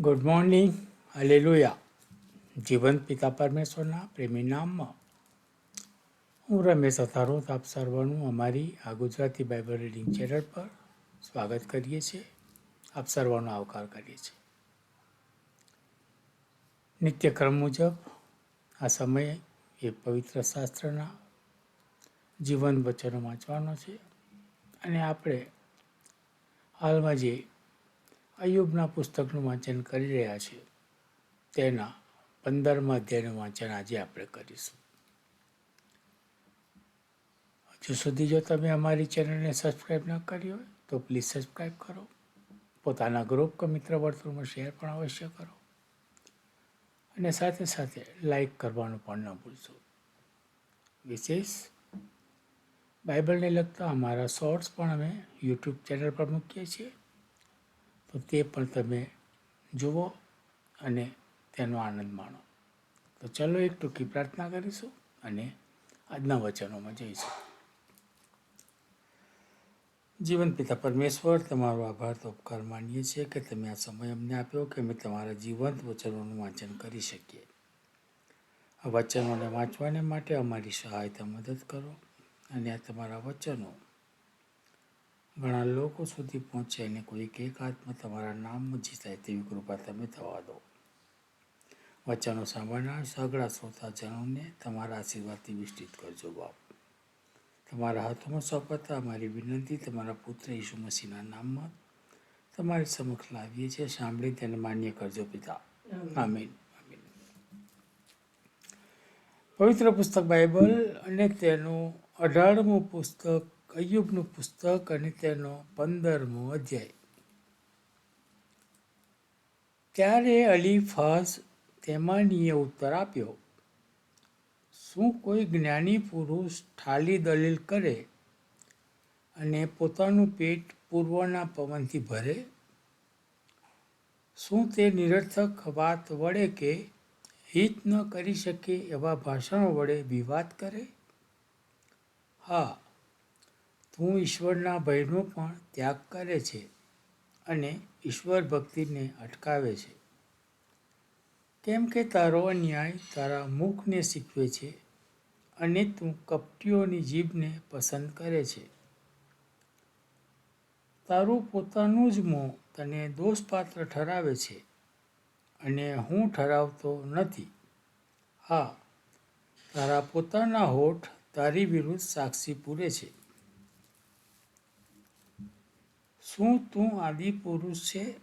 Good morning અલેલુયા જીવંત પિતા પરમેશ્વરના પ્રેમી નામમાં હું રમેશ અથારોત આપ સર્વનું અમારી આ ગુજરાતી બાઇબલ રીડિંગ ચેનલ પર સ્વાગત કરીએ છીએ. આપ સર્વનો આવકાર કરીએ છીએ. નિત્યક્રમ મુજબ આ સમયે એ પવિત્ર શાસ્ત્રના જીવન વચનો વાંચવાનો છે. અને આપણે હાલમાં જે અયુબના પુસ્તકનું વાંચન કરી રહ્યા છીએ. તેના પંદરમા અધ્યાયનું વાંચન આજે આપણે કરીશું. હજુ સુધી જો તમે અમારી ચેનલને સબસ્ક્રાઈબ ન કરી હોય, તો પ્લીઝ સબસ્ક્રાઈબ કરો. પોતાના ગ્રુપ કે મિત્ર વર્તુળમાં શેર પણ અવશ્ય કરો. અને સાથે સાથે લાઈક કરવાનું પણ ન ભૂલશો. વિશેષ, બાઇબલને લગતા અમારા શોર્ટ્સ પણ અમે યુટ્યુબ ચેનલ પર મૂકીએ છીએ. તો તે પણ તમે જુઓ અને તેનો આનંદ માણો. તો ચલો એક ટૂંકી પ્રાર્થના કરીશું અને આજના વચનોમાં જઈશું. જીવન પિતા પરમેશ્વર, તમારો આભાર તો ઉપકાર માનીએ છીએ કે તમે આ સમય અમને આપ્યો કે અમે તમારા જીવંત વચનોનું વાંચન કરી શકીએ. આ વચનોને વાંચવાને માટે અમારી સહાયતા મદદ કરો અને આ તમારા વચનો ઘણા લોકો સુધી પહોંચે અને કોઈક એક આત્મા તમારા નામમાં જીતાય તેવી કૃપા તમે થવા દો. વચનો સાંભળનાર સગળા શ્રોતાજનોને તમારા આશીર્વાદથી વિસ્તૃત કરજો બાપ. તમારા હાથોમાં સોંપાતા અમારી વિનંતી તમારા પુત્ર ઈસુ મસીહના નામમાં તમારી સમક્ષ લાવીએ છીએ. સાંભળી તેને માન્ય કરજો પિતા. આમીન. આમીન. પવિત્ર પુસ્તક બાઇબલ અને તેનું અઢારમું પુસ્તક અયુબનું પુસ્તક અને તેનો પંદરમો અધ્યાય. ત્યારે અલીફાઝ તેમાનીએ ઉત્તર આપ્યો, શું કોઈ જ્ઞાની પુરુષ ઠાલી દલીલ કરે અને પોતાનું પેટ પૂર્વના પવનથી ભરે? શું તે નિરર્થક વાત વડે કે હિત ન કરી શકે એવા ભાષણો વડે વિવાદ કરે? હા તું ઈશ્વરના ભયનો પણ ત્યાગ કરે છે અને ઈશ્વર ભક્તિને અટકાવે છે. કેમ કે તારો અન્યાય તારા મુખને શીખવે છે અને તું કપટીઓની જીભને પસંદ કરે છે. તારું પોતાનું જ મોં તને દોષપાત્ર ઠરાવે છે અને હું ઠરાવતો નથી. હા, તારા પોતાના હોઠ તારી વિરુદ્ધ સાક્ષી પૂરે છે. શું તું આદિ પુરુષ છે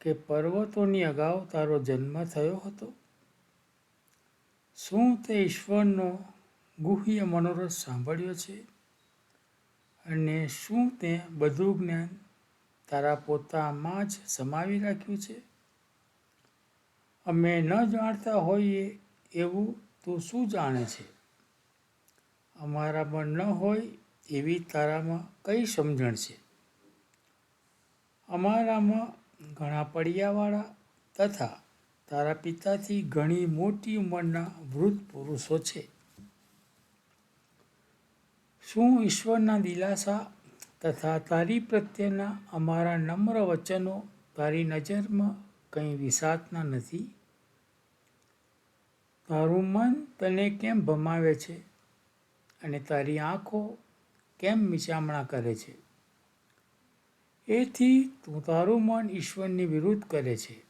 કે પર્વતોની અગાઉ તારો જન્મ થયો હતો? શું તે ઈશ્વરનો ગુહ્ય મનોરથ સાંભળ્યો છે? અને શું તે બધું જ્ઞાન તારા પોતામાં જ સમાવી રાખ્યું છે? અમે ન જાણતા હોઈએ એવું તું શું જાણે છે? અમારામાં ન હોય એવી તારામાં કઈ સમજણ છે? અમારામાં ઘણા પડિયાવાળા તથા તારા પિતાથી ઘણી મોટી ઉંમરના વૃદ્ધ પુરુષો છે. શું ઈશ્વરના દિલાસા તથા તારી પ્રત્યેના અમારા નમ્ર વચનો તારી નજરમાં કંઈ વિસાતના નથી? તારું મન તને કેમ ભમાવે છે અને તારી આંખો કેમ મિચામણા કરે છે? એથી તું તારું મન ઈશ્વરની વિરુદ્ધ કરે છે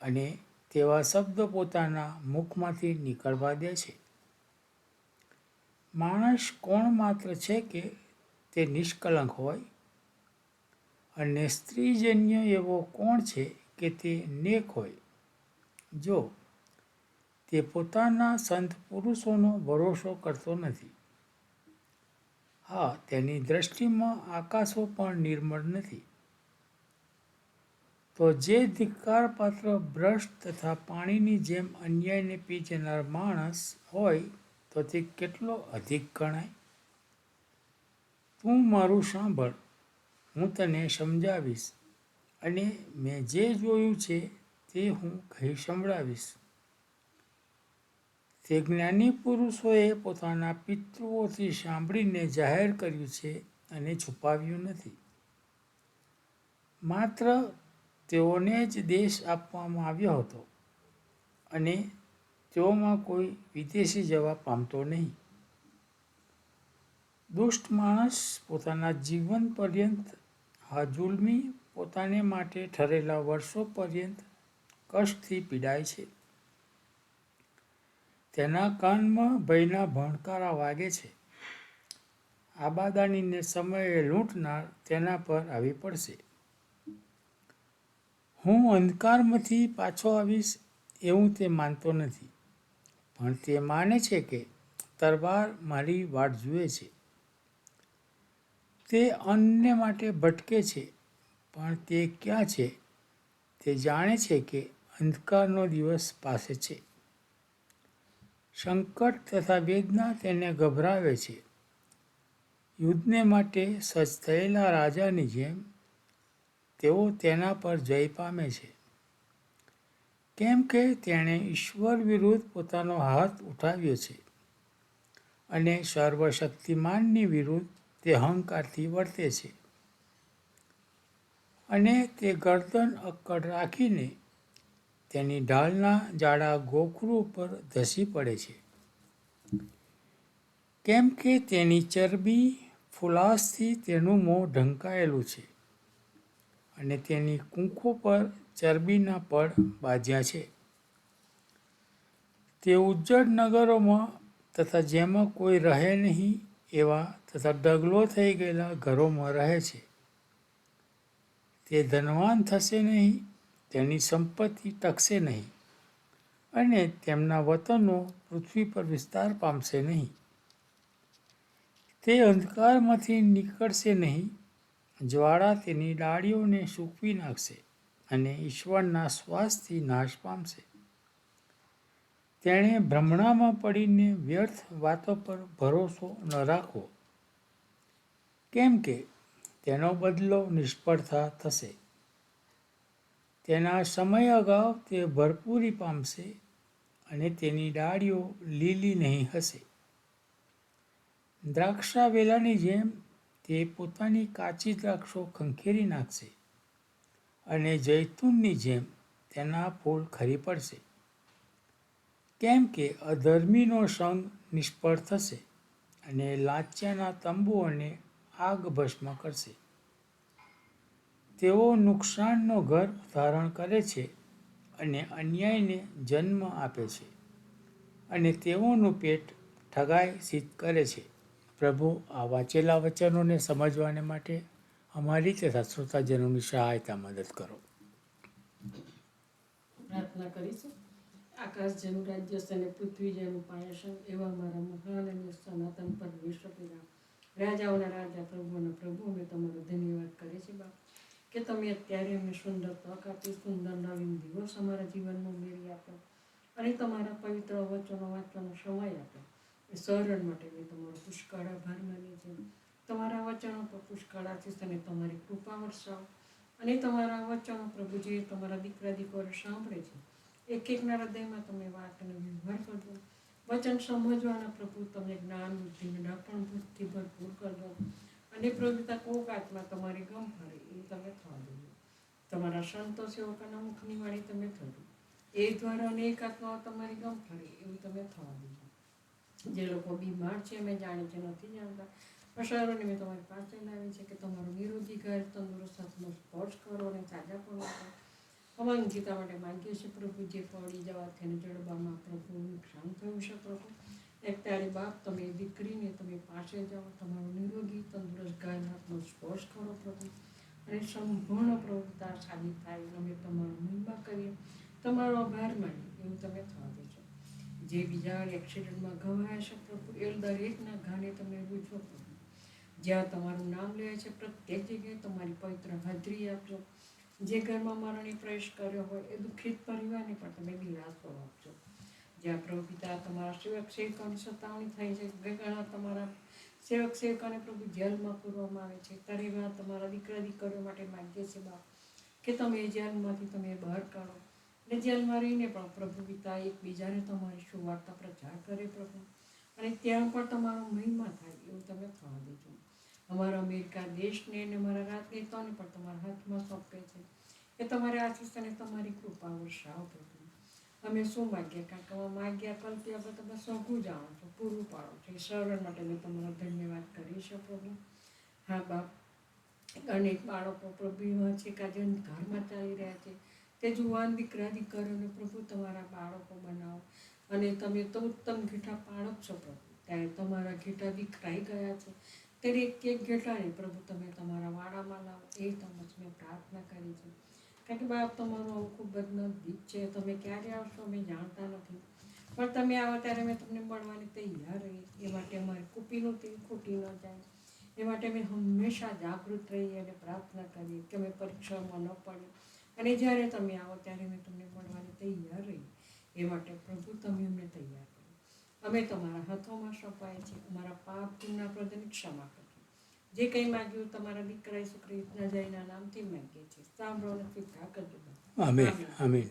અને તેવા શબ્દ પોતાના મુખમાંથી નીકળવા દે છે. માણસ કોણ માત્ર છે કે તે નિષ્કલંક હોય? અને સ્ત્રીજન્ય એવો કોણ છે કે તે નેક હોય? જો, તે પોતાના સંત પુરુષોનો ભરોસો કરતો નથી. હા, તેની દ્રષ્ટિમાં આકાશો પણ નિર્મળ નથી. તો જે ધિક્કારપાત્ર ભ્રષ્ટ તથા પાણીની જેમ અન્યાયને પી જનાર માણસ હોય, તો તે કેટલો અધિક ગણાય? તું મારું સાંભળ, હું તને સમજાવીશ અને મેં જે જોયું છે તે હું કહી સંભળાવીશ. તે જ્ઞાની પુરુષોએ પોતાના પિતૃઓથી સાંભળીને જાહેર કર્યું છે અને છુપાવ્યું નથી. માત્ર તેઓને જ દેશ આપવામાં આવ્યો હતો અને તેઓમાં કોઈ વિદેશી જવા પામતો નહીં. દુષ્ટ માણસ પોતાના જીવન પર્યંત આ પોતાને માટે ઠરેલા વર્ષો પર્યંત કષ્ટથી પીડાય છે. તેના કાનમાં ભયના ભણકારા વાગે છે. આબાદાનીને સમયે લૂંટનાર તેના પર આવી પડશે. હું અંધકારમાંથી પાછો આવીશ એવું તે માનતો નથી, પણ તે માને છે કે તરવાર મારી વાટ જુએ છે. તે અન્ય માટે ભટકે છે, પણ તે ક્યાં છે તે જાણે છે કે અંધકારનો દિવસ પાસે છે. સંકટ તથા વેદના તેને ગભરાવે છે. યુદ્ધને માટે સજ્જ થયેલા રાજાની જેમ તેઓ તેના પર જય પામે છે. કેમ કે તેણે ઈશ્વર વિરુદ્ધ પોતાનો હાથ ઉઠાવ્યો છે અને સર્વશક્તિમાનની વિરુદ્ધ તે અહંકારથી વર્તે છે. અને તે ગરદન અક્કડ રાખીને તેની ઢાલના જાડા ગોખરું ઉપર ધસી પડે છે. કેમ કે તેની ચરબી ફુલાસથી તેનું મોં ઢંકાયેલું છે અને તેની કૂંખો પર ચરબીના પડ બાજ્યા છે. તે ઉજ્જડ નગરોમાં તથા જેમાં કોઈ રહે નહીં એવા તથા ડગલો થઈ ગયેલા ઘરોમાં રહે છે. તે ધનવાન થશે નહીં તેની સંપત્તિ ટકશે નહીં અને તેમના વતનો પૃથ્વી પર વિસ્તાર પામશે નહીં. તે અંધકારમાંથી નીકળશે નહીં, જ્વાળા તેની ડાળીઓને સૂકવી નાખશે અને ઈશ્વરના શ્વાસથી નાશ પામશે. તેણે ભ્રમણામાં પડીને વ્યર્થ વાતો પર ભરોસો ન રાખવો. કેમ કે તેનો બદલો નિષ્ફળતા થશે. તેના સમય અગાઉ તે ભરપૂરી પામશે અને તેની ડાળીઓ લીલી નહીં હશે. દ્રાક્ષા વેલાની જેમ તે પોતાની કાચી દ્રાક્ષો ખંખેરી નાખશે અને જૈતુનની જેમ તેના ફૂલ ખરી પડશે. કેમ કે અધર્મીનો સંગ નિષ્ફળ થશે અને લાચ્યાના તંબુઓને આગ ભસ્મ કરશે. તેઓ નુકસાનનો ગર્ભ ધારણ કરે છે અને અન્યાયને જન્મ આપે છે અને તેઓનું પેટ ઠગાઈ સિદ્ધ કરે છે. પ્રભુ, આ વાંચેલા વચનોને સમજવાને માટે અમારી તથા શ્રોતાજનોની સહાયતા મદદ કરો. પ્રાર્થના કરીશું. આકાશ જેનું રાજ્ય છે અને પૃથ્વી જેનું પાયસન એવા મારા મહાન અને સનાતન વિશ્વ પિતા, રાજાઓના રાજા, પ્રભુના પ્રભુ, અમે તમારો ધન્યવાદ કરીએ છીએ બાપ. કે તમે અત્યારે અમને સુંદર તક આપી, સુંદર નવીન દિવસ અમારા જીવનમાં મેળવી આપ્યો અને તમારા પવિત્ર વચનો વાંચવાનો સમય આપ્યો એ સરળ માટે મેં તમારો પુષ્કળ આભાર માની છે. તમારા વચનો પર પુષ્કળ આશીષ અને તમારી કૃપા વરસાવો. અને તમારા વચનો પ્રભુ જે તમારા દીકરા દીકરો સાંભળે છે એક એકના હૃદયમાં તમે વાતનો વ્યવહાર કરજો. વચન સમજવાના પ્રભુ તમે જ્ઞાન, બુદ્ધિ અને ડપણ બુદ્ધિ ભરપૂર કરજો. અને પ્રભુતા કોક આત્મા તમારી ગમ ફરે તમે થવા દેજો તમારા સંતો સેવકોના મુખની વાણી તમે થજો એ દ્વારા અનેક આત્માઓ તમારી ગમ ફરે એવું તમે થવા દેજો જે લોકો બીમાર છે મેં જાણે છે નથી જાણતા. પસારોને મેં તમારી પાસે લાવી છે કે તમારો નિરોગી ઘર તંદુરસ્ત હાથનો સ્પર્શ કરો અને તાજા પણ આપો અમારી ગીતા માટે માગીએ છીએ, પ્રભુ, જે પડી જવાથી અને જડબામાં પ્રભુ નુકસાન થયું છે પ્રભુ તારી બાપ, તમે દીકરીને તમે પાસે જાઓ, તમારો નિરોગી, તંદુરસ્ત ગાય હાથનો સ્પર્શ કરો પ્રભુ. અને સંપૂર્ણ પ્રવૃત્તા સાબિત થાય અમે તમારો મહિમા કરીએ. તમારો આભાર માની એવું તમે થવા દેજો. જે બીજા એક્સિડન્ટમાં ઘવાયા છે, પ્રભુ એ દરેકના ઘાને તમે રૂજો પ્રભુ જ્યાં તમારું નામ લે છે, પ્રત્યેક જગ્યાએ તમારી પવિત્ર હાજરી આપજો. જે ઘરમાં મરણી પ્રવેશ કર્યો હોય, એ દુઃખિત પરિવારને પણ તમે દિલાસો આપજો. જ્યાં પ્રભુ પિતા તમારા સેવક સેવકોની સતાવણી થઈ છે, ઘણા તમારા સેવક સેવકાને પ્રભુ જેલમાં પૂરવામાં આવે છે. ત્યારે એવા તમારા દીકરા, દીકરીઓ માટે માગીએ છીએ બાપ, કે તમે એ જેલમાંથી તમે બહાર કાઢો. અને જેલમાં રહીને પણ પ્રભુ પિતા એકબીજાને તમારી સુવાર્તા પ્રચાર કરે પ્રભુ. અને ત્યાં પણ તમારો મહિમા થાય એવું તમે થવા દેજો અમારા અમેરિકા દેશને અને અમારા રાજનેતાઓને પણ તમારા હાથમાં સોંપે છે. કે તમારે આશીષ અને તમારી કૃપા વર્ષાવો પ્રભુ. અમે શું માગ્યા કારણ કે માગ્યા કલ્પ્યા આપણે તમે સૌકું જાણો છો, પૂરું પાડો છો. એ સરળ માટે મેં તમારો ધન્યવાદ કરી છે. પ્રભુ હા, બાપ. અનેક બાળકો પ્રભુ છે કે આજે ઘરમાં ચાલી રહ્યા છે, તે જુવાન દીકરા દીકરીઓને પ્રભુ તમારા બાળકો બનાવો. અને તમે તો ઉત્તમ ઘેટા પાડો છો પ્રભુ. ત્યારે તમારા ઘેટા દીકરાઈ ગયા છે. ત્યારે એક એક ઘેટાને પ્રભુ તમે તમારા વાડામાં લાવો. એ તમે મેં પ્રાર્થના કરી છે. કારણ કે બાપ તમારું ખૂબ જ નજીક છે તમે ક્યારે આવશો અમે જાણતા નથી. પણ તમે આવો ત્યારે મેં તમને મળવાની તૈયાર રહી. એ માટે અમારે કૂપીનું તેલ ખૂટી ન જાય. એ માટે અમે હંમેશા જાગૃત રહીએ અને પ્રાર્થના કરીએ કે અમે પરીક્ષામાં ન પડે. અને જ્યારે તમે આવો ત્યારે અમે તમને મળવાની તૈયાર રહી. એ માટે પ્રભુ તમે અમને તૈયાર કરો. અમે તમારા હાથોમાં સોંપાય છે અમારા પાપ પુણ્યના પ્રદની ક્ષમા કરજો જે કંઈ માગ્યું તમારા દીકરા ઈસુ ખ્રિસ્તના જયના નામથી માગીએ છીએ. સાંભળો અને સ્વીકાર કરજો આમીન. આમીન.